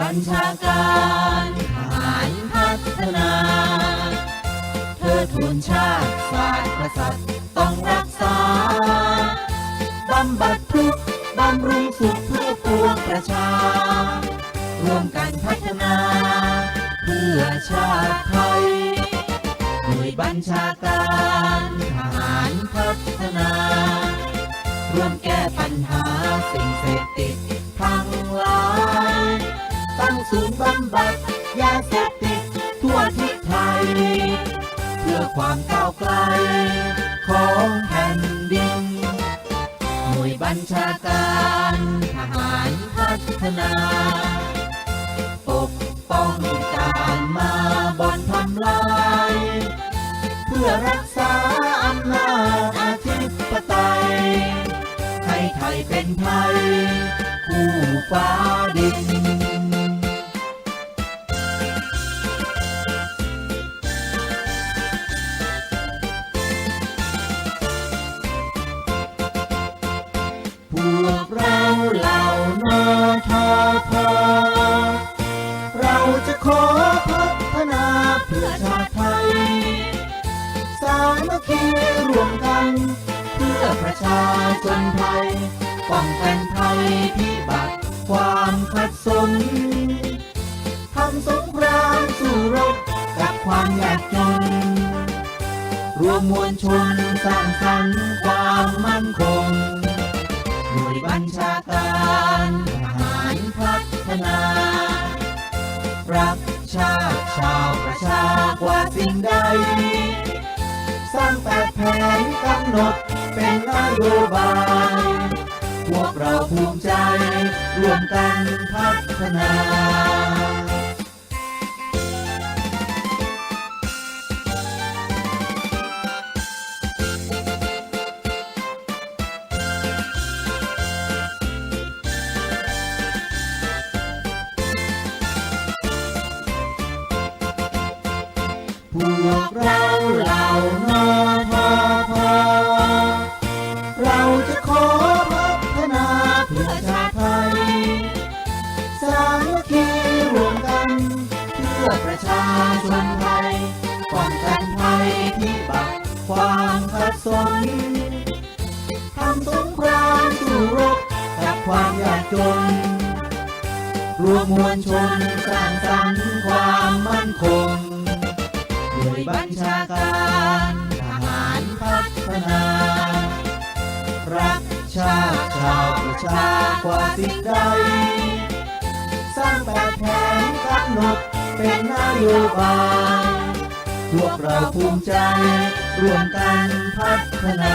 บัญชาการทหารพัฒนา เธอทูนชาติศาสตร์กษัตริย์ต้องรักษา บำบัดทุกข์บำรุงสุขเพื่อปวงประชา ร่วมกันพัฒนา เพื่อชาติไทยหน่วยบัญชาการทหารพัฒนา ร่วมแก้ปัญหาสิ่งเสพติด ศูนย์บำบัดยาเสพติดทั่วทิศไทย เพื่อความก้าวไกล ของแผ่นดิน หน่วยบัญชาการทหารพัฒนาปกป้องการมาบ่อนทำลาย เพื่อรักษาอำนาจอาธิปไตย ให้ไทยเป็นไทย คู่ฟ้าดิน รวมกัน เพื่อประชาชนไทย ป้องกันภัยพิบัติความขัดสนทำสงครามสู้รบกับความยากจน รวมมวลชนสร้างสรรค์ความมั่นคงหน่วยบัญชาการทหารพัฒนารักชาติชาวประชากว่าสิ่งใดางแปดแผนกำหนดเป็นนโยบาย พวกเราภูมิใจร่วมกันพัฒนา มัคคีรวมกัน เพื่อประชาชนไทยป้องกันภัยพิบัติความขัดสนทำสงครามสู้รบกับความยากจน รวมมวลชนสร้างสรรค์ความมั่นคงหน่วยบัญชาการทหารพัฒนา รักชาติชาวประชากว่าสิ่งใดางแปดแผนกำหนดเป็นนโยบาย พวกเราภูมิใจร่วมกันพัฒนา